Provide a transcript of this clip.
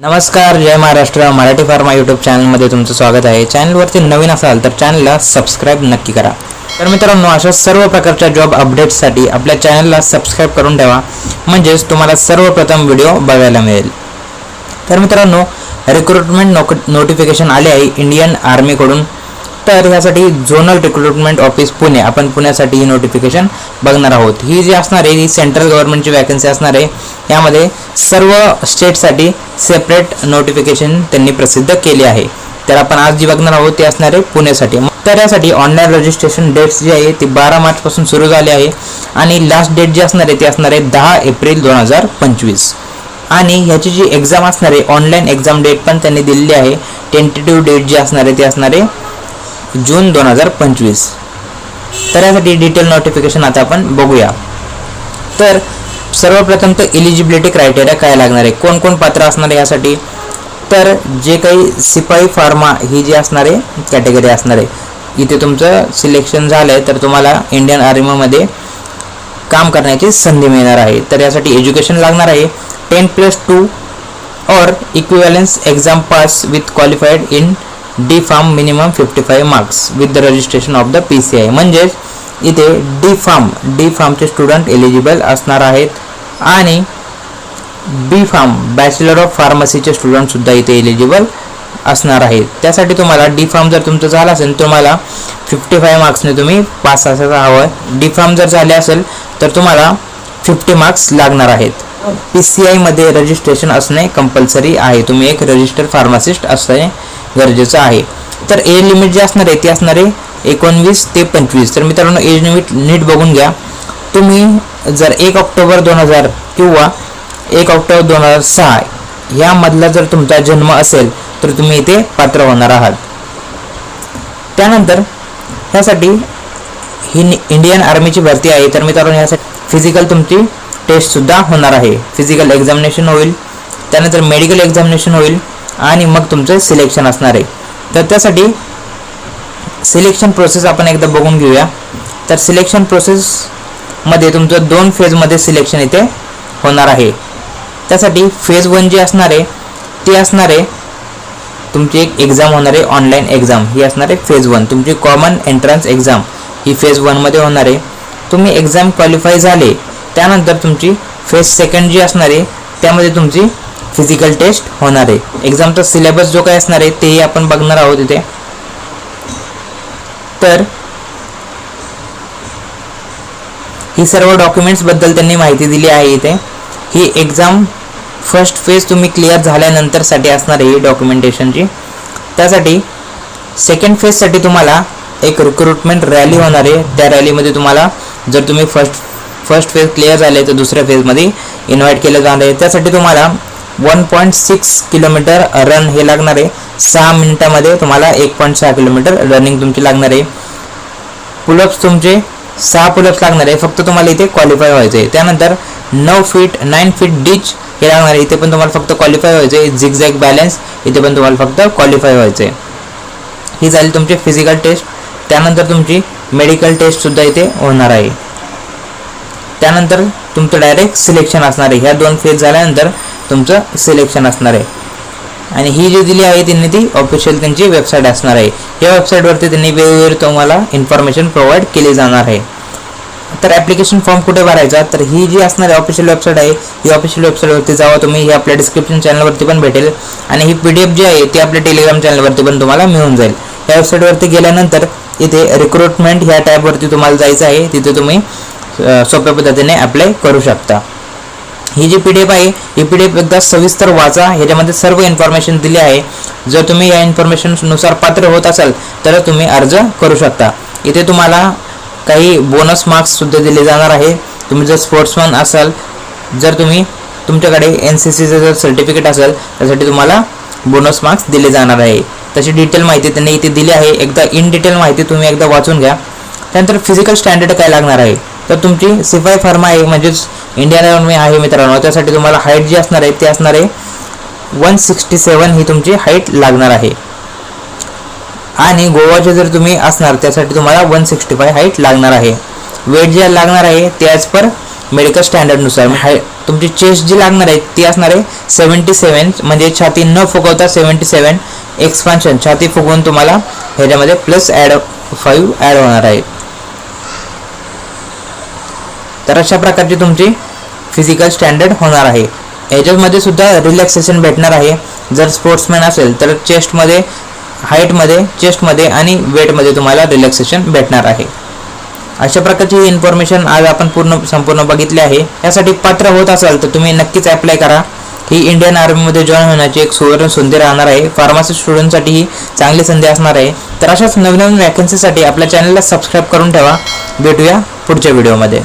नमस्कार जय Maharashtra. Marathi pharma YouTube चॅनलमध्ये तुमचं स्वागत आहे. चॅनलवरती नवीन असाल तर चॅनलला सबस्क्राईब नक्की करा. तर मित्रांनो अशा सर्व प्रकारच्या जॉब अपडेट्ससाठी आपल्या चॅनलला सबस्क्राईब करून ठेवा. म्हणजेच तुम्हाला सर्वप्रथम व्हिडिओ बघायला मिळेल. तर मित्रांनो रिक्रुटमेंट नोक नोटिफिकेशन आले आहे. इंडियन आर्मीकडून. तर ह्यासाठी झोनल रिक्रुटमेंट ऑफिस पुणे. आपण पुण्यासाठी ही नोटिफिकेशन बघणार आहोत. ही जी असणार आहे ही सेंट्रल गव्हर्नमेंटची वॅकन्सी असणार आहे यामध्ये सर्व स्टेटसाठी सेपरेट नोटिफिकेशन त्यांनी प्रसिद्ध केले आहे. तर आपण आज जी बघणार आहोत ती असणार आहे पुण्यासाठी. तर यासाठी ऑनलाईन रजिस्ट्रेशन डेट्स जी आहे ती बारा मार्चपासून सुरू झाली आहे आणि लास्ट डेट जी असणार आहे ती असणार आहे दहा एप्रिल दोन हजार पंचवीस. आणि ह्याची जी एक्झाम असणार आहे ऑनलाईन एक्झाम डेट पण त्यांनी दिलेली आहे. टेंटेटिव्ह डेट जी असणार आहे ती असणार आहे जून दोन हजार पंचवीस. तर यासाठी डिटेल नोटिफिकेशन आता आपण बघूया. तर सर्वप्रथम तर इलिजिबिलिटी क्रायटेरिया काय लागणार आहे? कोण कोण पात्र असणार आहे यासाठी? तर जे काही सिपाई फार्मा ही जी असणार आहे कॅटेगरी असणार आहे इथे तुमचं सिलेक्शन झालं आहे तर तुम्हाला इंडियन आर्मीमध्ये काम करण्याची संधी मिळणार आहे. तर यासाठी एज्युकेशन लागणार आहे. टेन प्लस टू और equivalence exam pass with qualified in D pharm minimum fifty five marks with the registration of the P C I म्हणजेच इथे डी फार्म डी फार्मचे स्टुडंट एलिजिबल असणार आहेत. आणि बी फार्म बॅचलर ऑफ फार्मसीचे स्टुडंटसुद्धा इथे एलिजिबल असणार आहेत. त्यासाठी तुम्हाला डी फार्म जर तुमचं झालं असेल तुम्हाला फिफ्टी फाय मार्क्सने तुम्ही पास असायला हवं. आहे डी फार्म जर झाले असेल तर तुम्हाला फिफ्टी मार्क्स लागणार आहेत. पी सी आयमध्ये रजिस्ट्रेशन असणे कंपल्सरी आहे. तुम्ही एक रजिस्टर फार्मासिस्ट असणे गरजेचं आहे. तर एज लिमिट जी असणार आहे ती असणार आहे एकोणवीस ते पंचवीस. तर मित्रांनो एज लिमिट नीट बघून घ्या. तुम्ही जर एक ऑक्टोबर दोन हजार किंवा एक ऑक्टोबर दोन हजार सहा यामधला जर तुमचा जन्म असेल तर तुम्ही इथे पात्र होणार आहात. त्यानंतर ह्यासाठी ही इंडियन आर्मीची भरती आहे. तर मित्रांनो ह्यासाठी फिजिकल तुमची टेस्टसुद्धा होणार आहे. फिजिकल एक्झामिनेशन होईल. त्यानंतर मेडिकल एक्झामिनेशन होईल. आणि मग तुमचं सिलेक्शन असणार आहे. तर त्यासाठी सिलेक्शन प्रोसेस आपण एकदा बघून घेऊया. तर सिलेक्शन प्रोसेसमध्ये तुमचं दोन फेजमध्ये सिलेक्शन इथे होणार आहे. त्यासाठी फेज वन जी असणार आहे ती असणार आहे तुमची एक एक्झाम होणार आहे ऑनलाईन एक्झाम ही असणार आहे फेज वन तुमची कॉमन एंट्रन्स एक्झाम ही फेज वनमध्ये होणार आहे. तुम्ही एक्झाम क्वालिफाय झाले त्यानंतर तुमची फेज सेकंड जी असणार आहे त्यामध्ये तुमची फिजिकल टेस्ट होणार आहे. एक्झामचा सिलेबस जो काही असणार आहे तेही आपण बघणार आहोत इथे. तर ही सर्व डॉक्युमेंट्सबद्दल त्यांनी माहिती दिली आहे इथे. ही एक्झाम फर्स्ट फेज तुम्ही क्लिअर झाल्यानंतरसाठी असणार आहे ही डॉक्युमेंटेशनची त्यासाठी सेकंड फेजसाठी तुम्हाला एक रिक्रुटमेंट रॅली होणार आहे. त्या रॅलीमध्ये तुम्हाला जर तुम्ही फर्स्ट फर्स्ट फेज क्लिअर झाले तर दुसऱ्या फेजमध्ये इन्व्हाइट केलं जाणार आहे. त्यासाठी तुम्हाला one point six kilometre run हे लागणार आहे. सहा मिनिटामध्ये तुम्हाला एक पॉईंट सहा किलोमीटर रनिंग तुमची लागणार आहे. पुलअप्स तुमचे सहा पुलअप्स लागणार आहे. फक्त तुम्हाला इथे क्वालिफाय व्हायचं आहे त्यानंतर नऊ फीट नाईन फीट डिच हे लागणार आहे. इथे पण तुम्हाला फक्त क्वालिफाय व्हायचं आहे झिगझॅग बॅलन्स इथे पण तुम्हाला फक्त क्वालिफाय व्हायचं आहे ही झाली तुमची फिजिकल टेस्ट त्यानंतर तुमची मेडिकल टेस्टसुद्धा इथे होणार आहे. त्यानंतर तुमचं डायरेक्ट सिलेक्शन असणार आहे. ह्या दोन फेज झाल्यानंतर तुमचं सिलेक्शन असणार आहे. आणि ही जी दिली आहे त्यांनी ती ऑफिशियल त्यांची वेबसाईट असणार आहे. या वेबसाईटवरती त्यांनी वेळोवेळी तुम्हाला इन्फॉर्मेशन प्रोव्हाइड केली जाणार आहे. तर ॲप्लिकेशन फॉर्म कुठे भरायचा? तर ही जी असणारी ऑफिशियल वेबसाईट आहे ही ऑफिशियल वेबसाईटवरती जावा तुम्ही ही आपल्या डिस्क्रिप्शन चॅनलवरती पण भेटेल. आणि ही पी डी एफ जी आहे ती आपल्या टेलिग्राम चॅनलवरती पण तुम्हाला मिळून जाईल. या वेबसाईटवरती गेल्यानंतर इथे रिक्रुटमेंट ह्या टॅबवरती तुम्हाला जायचं आहे. तिथे तुम्ही सोप्या पद्धतीने अप्लाय करू शकता. ही जी पी डी एफ आहे ही पी डी एफ एकदा सविस्तर वाचा. ह्याच्यामध्ये सर्व इन्फॉर्मेशन दिली आहे. जर तुम्ही या इन्फॉर्मेशननुसार पात्र होत असाल तर तुम्ही अर्ज करू शकता. इथे तुम्हाला काही बोनस मार्क्ससुद्धा दिले जाणार आहे. तुम्ही जर स्पोर्ट्समॅन असाल जर तुम्ही तुमच्याकडे एन सी सीचं जर सर्टिफिकेट असेल त्यासाठी तुम्हाला बोनस मार्क्स दिले जाणार आहे. तशी डिटेल माहिती त्यांनी इथे दिली आहे. एकदा इन डिटेल माहिती तुम्ही एकदा वाचून घ्या. त्यानंतर फिजिकल स्टँडर्ड काय लागणार आहे? तर तुमची सिफाई फार्मा आहे म्हणजेच इंडियन आर्मी आहे मित्रांनो. त्यासाठी तुम्हाला हाईट जी असणार आहे ती असणार आहे वन सिक्स्टी सेवन ही तुमची हाईट लागणार आहे. आणि गोवाचे जर तुम्ही असणार त्यासाठी तुम्हाला वन सिक्स्टी फाय हाईट लागणार आहे. वेट जे लागणार आहे ते ॲज पर मेडिकल स्टँडर्डनुसार हाय तुमची चेस्ट जी लागणार आहे ती असणार आहे सेवन्टी सेवन म्हणजे छाती न फुगवता सेवन्टी सेवन एक्सपान्शन छाती फुगवून तुम्हाला ह्याच्यामध्ये प्लस ॲड फाईव्ह ॲड होणार आहे. तर अशा प्रकारची तुमची फिजिकल स्टँडर्ड होणार आहे. याच्यामध्ये सुद्धा रिलॅक्सेशन भेटणार आहे. जर स्पोर्ट्समॅन असेल तर चेस्टमध्ये हाईटमध्ये चेस्टमध्ये आणि वेटमध्ये तुम्हाला रिलॅक्सेशन भेटणार आहे. अशा प्रकारची ही इन्फॉर्मेशन आज आपण पूर्ण संपूर्ण बघितली आहे. यासाठी पात्र होत असाल तर तुम्ही नक्कीच अप्लाय करा. ही इंडियन आर्मीमध्ये जॉईन होण्याची एक सुवर्ण संधी राहणार आहे. फार्मसी स्टुडंटसाठी ही चांगली संधी असणार आहे. तर अशाच नवीन नवीन वॅकन्सीसाठी आपल्या चॅनलला सबस्क्राईब करून ठेवा. भेटूया पुढच्या व्हिडिओमध्ये